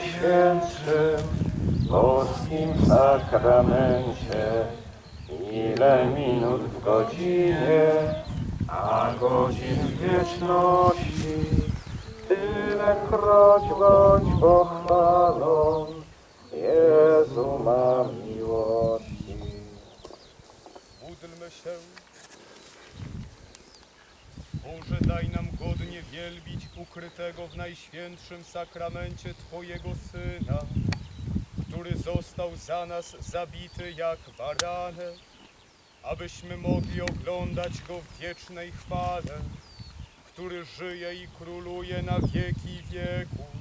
najświętszym boskim sakramencie. Ile minut w godzinie, a godzin wieczności, tylekroć bądź pochwalą, Jezu ma miłości. Módlmy się. Boże, daj nam godnie wielbić ukrytego w najświętszym sakramencie Twojego Syna, który został za nas zabity jak baranek, abyśmy mogli oglądać Go w wiecznej chwale, który żyje i króluje na wieki wieków.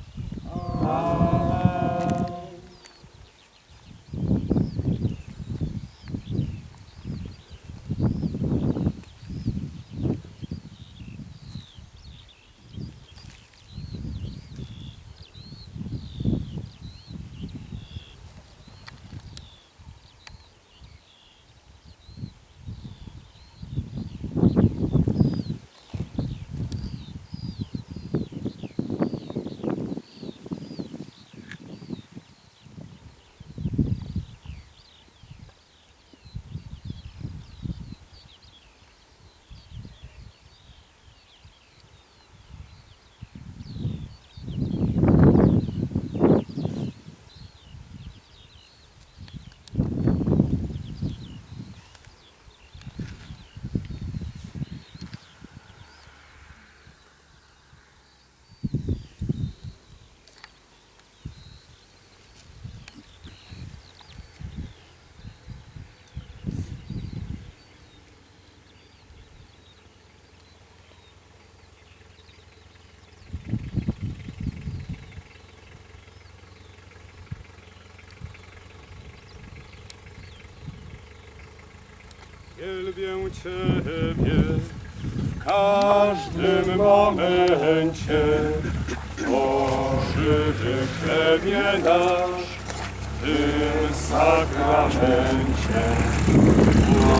Wielbię Ciebie w każdym momencie, żywy chlebie nasz w tym sakramencie.